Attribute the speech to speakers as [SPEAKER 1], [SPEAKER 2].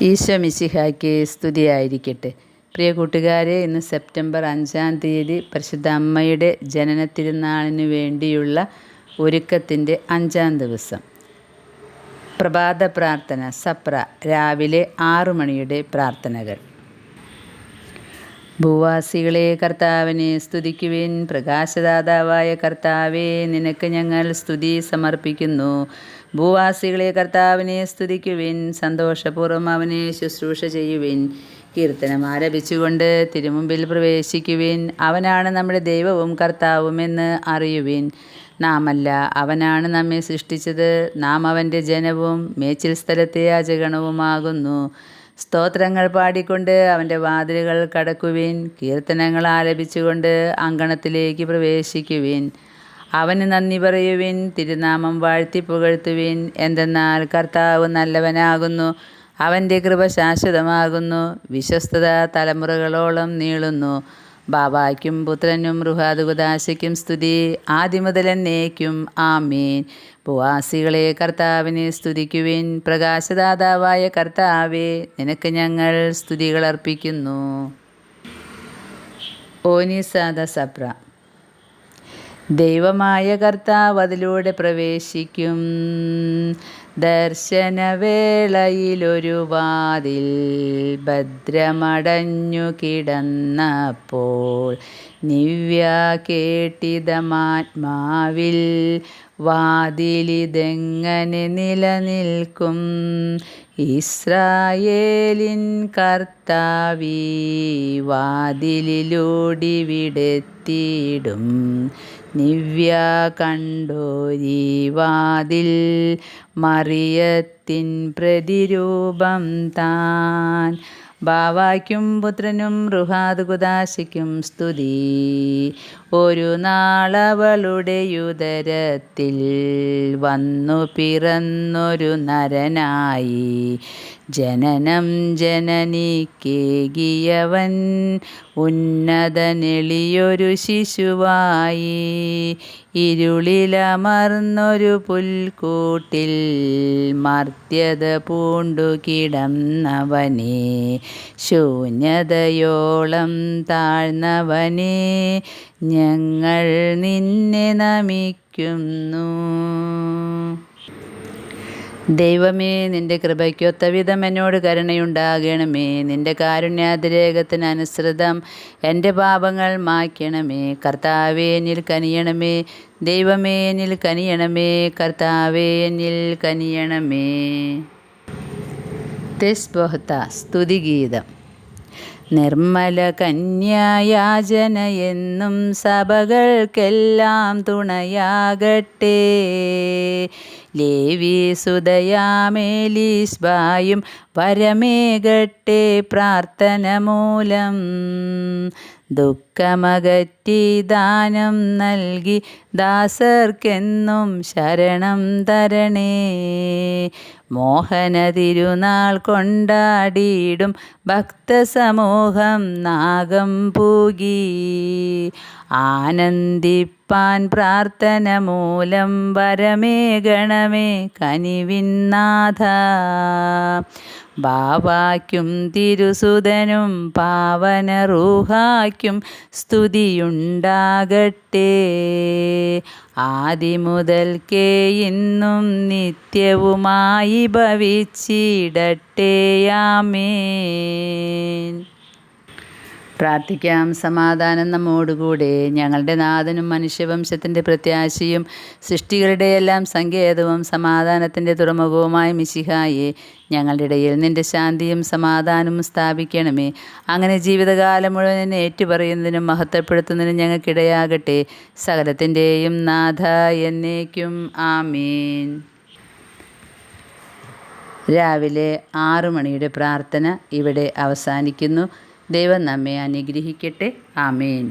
[SPEAKER 1] ഈശോ മിശിഹായ്ക്ക് സ്തുതിയായിരിക്കട്ടെ. പ്രിയ കൂട്ടുകാരെ ഇന്ന് സെപ്റ്റംബർ അഞ്ചാം തീയതി പരിശുദ്ധ അമ്മയുടെ ജനന തിരുനാളിന് വേണ്ടിയുള്ള ഒരുക്കത്തിന്റെ അഞ്ചാം ദിവസം. പ്രഭാത പ്രാർത്ഥന സപ്ര രാവിലെ ആറു മണിയുടെ പ്രാർത്ഥനകൾ. ഭൂവാസികളെ കർത്താവിനെ സ്തുതിക്കുവിൻ. പ്രകാശദാതാവായ കർത്താവെ നിനക്ക് ഞങ്ങൾ സ്തുതി സമർപ്പിക്കുന്നു. ഭൂവാസികളെ കർത്താവിനെ സ്തുതിക്കുവിൻ. സന്തോഷപൂർവം അവനെ ശുശ്രൂഷ ചെയ്യുവിൻ. കീർത്തനം ആരംഭിച്ചുകൊണ്ട് തിരുമുമ്പിൽ പ്രവേശിക്കുവിൻ. അവനാണ് നമ്മുടെ ദൈവവും കർത്താവുമെന്ന് അറിയുവിൻ. നാമല്ല അവനാണ് നമ്മെ സൃഷ്ടിച്ചത്. നാം അവന്റെ ജനവും മേച്ചിൽ സ്ഥലത്തെ അജഗണവുമാകുന്നു. സ്തോത്രങ്ങൾ പാടിക്കൊണ്ട് അവന്റെ വാതിലുകൾ കടക്കുവിൻ കീർത്തനങ്ങൾ ആലപിച്ചുകൊണ്ട് അങ്കണത്തിലേക്ക് പ്രവേശിക്കുവിൻ. അവന് നന്ദി പറയുവിൻ തിരുനാമം വാഴ്ത്തി പുകഴ്ത്തുവിൻ. എന്തെന്നാൽ കർത്താവ് നല്ലവനാകുന്നു അവന്റെ കൃപ ശാശ്വതമാകുന്നു വിശ്വസ്തത തലമുറകളോളം നീളുന്നു. ബാബായ്ക്കും പുത്രനും റുഹാദുകുദാശയ്ക്കും സ്തുതി. ആദ്യമുതലെന്നേക്കും ആമീൻ. ഭുവാസികളെ കർത്താവിനെ സ്തുതിക്കുവിൻ. പ്രകാശദാതാവായ കർത്താവെ നിനക്ക് ഞങ്ങൾ സ്തുതികൾ അർപ്പിക്കുന്നു. ഓനിസാദ സപ്ര. ദൈവമായ കർത്താവ് അതിലൂടെ പ്രവേശിക്കും. ദർശനവേളയിലൊരു വാതിൽ ഭദ്രമടഞ്ഞു കിടന്നപ്പോൾ നിവ്യ കേട്ടിതമാത്മാവിൽ വാതിലിതെങ്ങനെ നിലനിൽക്കും? ഇസ്രായേലിൻ കർത്താവീ വാതിലിലൂടി വിടെത്തിയിടും. നിവ്യ കണ്ടോരീവാതിൽ മറിയത്തിൻ പ്രതിരൂപം താൻ. ബാവായ്ക്കും പുത്രനും റുഹാദുകുദാശിക്കും സ്തുതി. ഒരു നാളവളുടെ യുദരത്തിൽ വന്നു പിറന്നൊരു നരനായി. ജനനം ജനനിക്കേകിയവൻ ഉന്നതനെളിയൊരു ശിശുവായി. ഇരുളിലമർന്നൊരു പുൽക്കൂട്ടിൽ മർത്യത പൂണ്ടു കിടന്നവനെ. ശൂന്യതയോളം താഴ്ന്നവനെ ഞങ്ങൾ നിന്നെ നമിക്കുന്നു. ദൈവമേ നിന്റെ കൃപയ്ക്കൊത്ത വിധം എന്നോട് കരുണയുണ്ടാകണമേ. നിന്റെ കാരുണ്യാതിരേകത്തിന് അനുസൃതം എന്റെ പാപങ്ങൾ മായ്ക്കണമേ. കർത്താവേ എന്നിൽ കനിയണമേ. ദൈവമേ എന്നിൽ കനിയണമേ. കർത്താവേ എന്നിൽ കനിയണമേ. തെസ്ബോഹത്ത സ്തുതിഗീതം. നിർമ്മല കന്യായാചന എന്നും സഭകൾക്കെല്ലാം തുണയാകട്ടെ. ലേവി സുതയാമേലീസ്ബായും വരമേകട്ടെ പ്രാർത്ഥന മൂലം ദുഃഖമകറ്റി ദാനം നൽകി ദാസർക്കെന്നും ശരണം തരണേ. മോഹന തിരുനാൾ കൊണ്ടാടിയിടും ഭക്തസമൂഹം നാഗം പൂകി. ആനന്ദിപ്പാൻ പ്രാർത്ഥന മൂലം വരമേ ഗണമേ കനിവിന്നാഥ ബാവായ്ക്കും തിരുസുതനും പാവന റൂഹാക്കും സ്തുതിയുണ്ടാകട്ടെ. ആദിമുതൽക്കേ ഇന്നും നിത്യവുമായി ഭവിച്ചിടട്ടെയാമേൻ പ്രാർത്ഥിക്കാം. സമാധാനം നമ്മോടുകൂടെ. ഞങ്ങളുടെ നാഥനും മനുഷ്യവംശത്തിന്റെ പ്രത്യാശയും സൃഷ്ടികളുടെ എല്ലാം സങ്കേതവും സമാധാനത്തിന്റെ തുറമുഖവുമായ മിശിഹായെ ഞങ്ങളുടെ ഇടയിൽ നിന്റെ ശാന്തിയും സമാധാനവും സ്ഥാപിക്കണമേ. അങ്ങനെ ജീവിതകാലം മുഴുവൻ ഏറ്റുപറയുന്നതിനും മഹത്വപ്പെടുത്തുന്നതിനും ഞങ്ങൾക്കിടയാകട്ടെ. സകലത്തിന്റെയും നാഥ എന്നേക്കും. ആമീൻ. രാവിലെ ആറു മണിയുടെ പ്രാർത്ഥന ഇവിടെ അവസാനിക്കുന്നു. ദൈവം നമ്മെ അനുഗ്രഹിക്കട്ടെ. ആമേൻ.